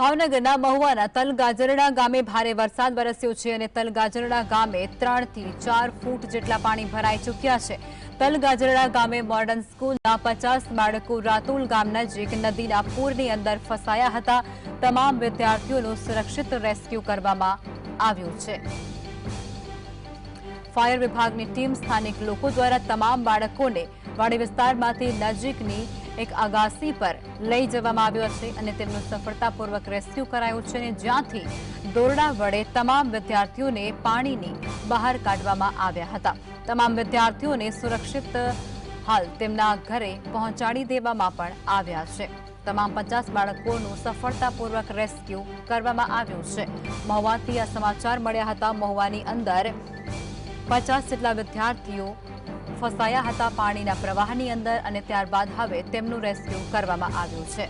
ભાવનગરના મહુવાના તલગાજરડા ગામે ભારે વરસાદ વરસ્યો છે અને તલગાજરડા ગામે ત્રણથી ચાર ફૂટ જેટલા પાણી ભરાઈ ચૂક્યા છે. તલગાજરડા ગામે મોર્ડન સ્કૂલના પચાસ બાળકો રાતુલ ગામ નજીક નદીના પૂરની અંદર ફસાયા હતા. તમામ વિદ્યાર્થીઓનું સુરક્ષિત રેસ્ક્યુ કરવામાં આવ્યું છે. ફાયર વિભાગની ટીમ સ્થાનિક લોકો દ્વારા તમામ બાળકોને વાડી વિસ્તારમાંથી નજીકની એક અગાસી પર લઈ જવામાં આવ્યો છે અને તેમનું સફળતાપૂર્વક રેસ્ક્યુ કરાયું છે અને જ્યાંથી દોરડા વડે તમામ વિદ્યાર્થીઓને પાણીની બહાર કાઢવામાં આવ્યા હતા. તમામ વિદ્યાર્થીઓને સુરક્ષિત હાલ તેમના ઘરે પહોંચાડી દેવામાં પણ આવ્યા છે. તમામ પચાસ બાળકોનું સફળતાપૂર્વક રેસ્ક્યુ કરવામાં આવ્યું છે. મહુવાથી આ સમાચાર મળ્યા હતા. મહુવાની અંદર પચાસ જેટલા વિદ્યાર્થીઓ ફસાયા હતા પાણીના પ્રવાહની અંદર અને ત્યારબાદ હવે તેમનું રેસ્ક્યુ કરવામાં આવ્યું છે.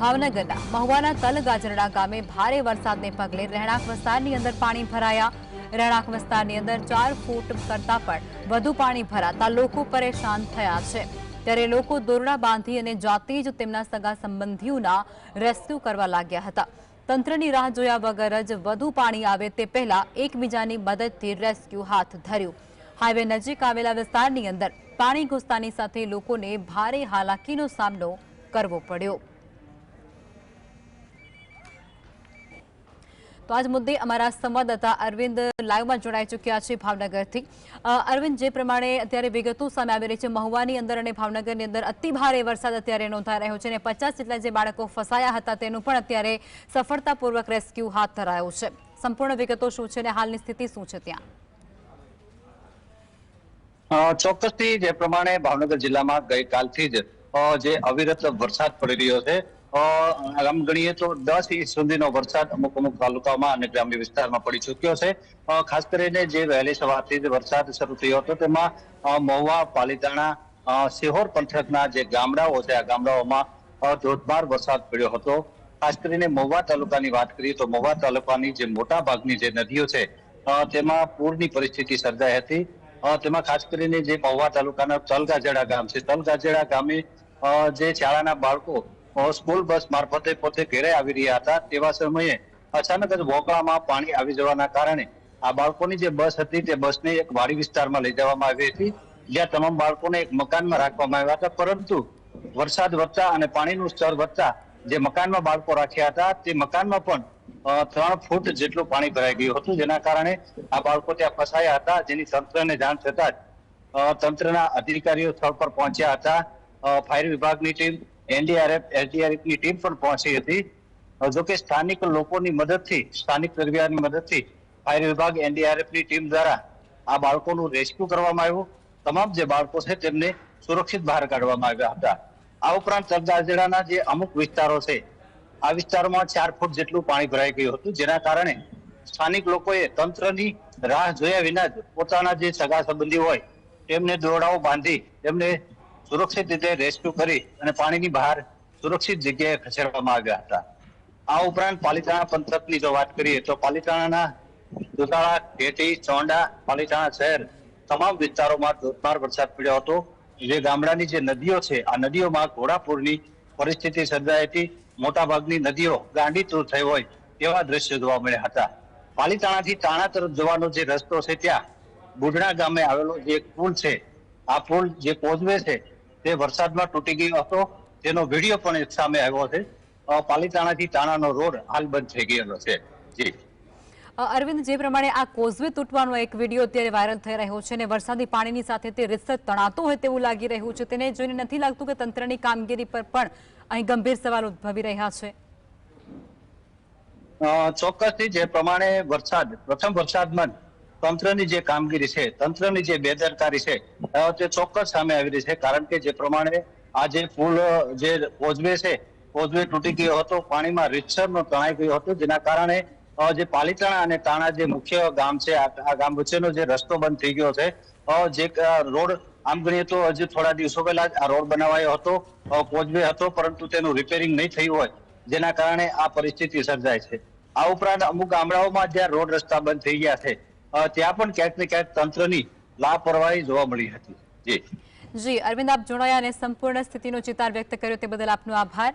ભાવનગરના મહુવાના તલગાજરડા ગામે ભારે વરસાદને પગલે રહેણાંક વિસ્તારની અંદર પાણી ભરાયા. રહેણાંક વિસ્તારની અંદર ચાર ફૂટ કરતા પણ વધુ પાણી ભરાતા લોકો પરેશાન થયા છે. ત્યારે લોકો દોરડા બાંધી અને જાતે જ તેમના સગા સંબંધીઓના રેસ્ક્યુ કરવા લાગ્યા હતા. તંત્રની રાહ જોયા વગર જ વધુ પાણી આવે તે પહેલા એકબીજાની મદદથી રેસ્ક્યુ હાથ ધર્યું. હાઈવે નજીક આવેલા વિસ્તારની અંદર પાણી ઘૂસતાની સાથે લોકોને ભારે હાલાકીનો સામનો કરવો પડ્યો. તો આજ મુદ્દે અમારા સંવાદદાતા અરવિંદ લાઈવમાં જોડાઈ ચૂક્યા છે ભાવનગરથી. અરવિંદ, જે પ્રમાણે અત્યારે વિગતો સામે આવી રહી છે, મહુવાની અંદર અને ભાવનગરની અંદર અતિ ભારે વરસાદ અત્યારે નોંધાઈ રહ્યો છે અને પચાસ જેટલા જે બાળકો ફસાયા હતા તેનું પણ અત્યારે સફળતાપૂર્વક રેસ્ક્યુ હાથ ધરાયો છે. સંપૂર્ણ વિગતો શું છે અને હાલની સ્થિતિ શું છે ત્યાં? ચોક્કસથી જે પ્રમાણે ભાવનગર જિલ્લામાં ગઈકાલથી જ જે અવિરત વરસાદ પડી રહ્યો છે આમ ગણીએ તો દસ ઇંચ સુધીનો વરસાદ અમુક અમુક તાલુકામાં અને ગ્રામ્ય વિસ્તારમાં પડી ચૂક્યો છે. ખાસ કરીને જે વહેલી સવારથી જ વરસાદ શરૂ થયો હતો, તેમાં મહુવા, પાલીતાણા સિહોર પંથકના જે ગામડાઓ છે, આ ગામડાઓમાં ધોધમાર વરસાદ પડ્યો હતો. ખાસ કરીને મહુવા તાલુકાની વાત કરીએ તો મહુવા તાલુકાની જે મોટા ભાગની જે નદીઓ છે તેમાં પૂરની પરિસ્થિતિ સર્જાઈ હતી. તેમાં ખાસ કરીને જે મહુવા તાલુકાના તલગાજેડા ગામ છે. તલગાજેડા ગામે જે શાળાના બાળકો સ્કૂલ બસ મારફતે પોતે ઘેરે આવી રહ્યા હતા, તેવા સમયે અચાનક જ વોકળામાં પાણી આવી જવાના કારણે આ બાળકોની જે બસ હતી, તે બસને એક વાડી વિસ્તારમાં લઈ જવામાં આવી હતી, જ્યાં તમામ બાળકોને એક મકાનમાં રાખવામાં આવ્યા હતા. પરંતુ વરસાદ વધતા અને પાણીનું સ્તર વધતા જે મકાનમાં બાળકો રાખ્યા હતા, તે મકાનમાં પણ ત્રણ ફૂટ જેટલું પાણી ભરાઈ ગયું હતું. જેના કારણે આ બાળકો ત્યાં ફસાયા હતા. જેની તંત્રને જાણ થતા જ તંત્રના અધિકારીઓ સ્થળ પર પહોંચ્યા હતા. ફાયર વિભાગની ટીમ, એનડીઆરએફ એસડીઆરએફની ટીમ પણ પહોંચી હતી. જોકે સ્થાનિક લોકોની મદદથી, સ્થાનિક પરિવારની મદદથી ફાયર વિભાગ એનડીઆરએફની ટીમ દ્વારા આ બાળકોનું રેસ્ક્યુ કરવામાં આવ્યું. તમામ જે બાળકો છે તેમને સુરક્ષિત બહાર કાઢવામાં આવ્યા હતા. આ ઉપરાંત તલગાજડાના જે અમુક વિસ્તારો છે આ વિસ્તારોમાં ચાર ફૂટ જેટલું પાણી ભરાઈ ગયું હતું, જેના કારણે સ્થાનિક લોકોએ તંત્રની રાહ જોયા વિના જ પોતાના જે સગા સંબંધી હોય, તેમને દોરડાઓ બાંધી તેમને સુરક્ષિત રીતે રેસ્ક્યુ કરી અને પાણીની બહાર સુરક્ષિત જગ્યાએ ખસેડવામાં આવ્યા હતા. આ ઉપરાંત પાલિતાણા પંથકની જો વાત કરીએ તો પાલીતાણાના દુતાળા ઘેટી ચોંડા, પાલીતાણા શહેર તમામ વિસ્તારોમાં ધોધમાર વરસાદ પડ્યો હતો. જે ગામડાની જે નદીઓ છે, આ નદીઓમાં ઘોડાપુરની પરિસ્થિતિ સર્જાઈ હતી. મોટાભાગની નદીઓ ગાંડીતૂર થઈ હોય તેવા દ્રશ્યો જોવા મળ્યા હતા. પાલીતાણાથી તાણા તરફ જવાનો જે રસ્તો છે ત્યાં, બુઢણા ગામે આવેલો જે પુલ છે, આ પુલ જે કોઝવે છે, તે વરસાદમાં તૂટી ગયો હતો. તેનો વીડિયો પણ સામે આવ્યો છે. પાલીતાણાથી તાણાનો રોડ હાલ બંધ થઈ ગયેલો છે. જી. અરવિંદ, જે પ્રમાણે આ કોઝવે તૂટવાનો એક વીડિયો અત્યારે વાયરલ થઈ રહ્યો છે અને વરસાદી પાણીની સાથે તે રીતસર તણાતો હોય તેવું લાગી રહ્યું છે, તેને જોઈને નથી લાગતું કે તંત્રની કામગીરી પર પણ અહીં ગંભીર સવાલ ઉદ્ભવી રહ્યા છે. ચોક્કસથી જે પ્રમાણે વરસાદ, પ્રથમ વરસાદમાં તંત્રની જે કામગીરી છે, તંત્રની જે બેદરકારી છે તે ચોક્કસ સામે આવી રહી છે. કારણ કે જે પ્રમાણે આ જે પુલ, જે કોઝવે છે કોઝવે તૂટી ગયો હતો, પાણીમાં રીતસરનો તણાઈ ગયો હતો. જેના કારણે જે પાલીતાણા અને તાણા જે મુખ્ય ગામ છે, આ ગામ વચ્ચેનો જે રસ્તો બંધ થઈ ગયો છે જે રોડ આમ ગણીએ તો હજી થોડા દિવસો પહેલા આ રોડ બનાવાયો હતો કોચવે હતો, પરંતુ તેનું રિપેરિંગ નહીં થયું હોય, જેના કારણે આ પરિસ્થિતિ સર્જાય છે. આ ઉપરાંત અમુક ગામડાઓમાં જ્યાં રોડ રસ્તા બંધ થઈ ગયા છે. ત્યાં પણ ક્યાંક ને ક્યાંક તંત્રની લાપરવાહી જોવા મળી હતી. જી, અરવિંદ, આપ જોડાયા અને સંપૂર્ણ સ્થિતિનો ચિતાર વ્યક્ત કર્યો તે બદલ આપનો આભાર.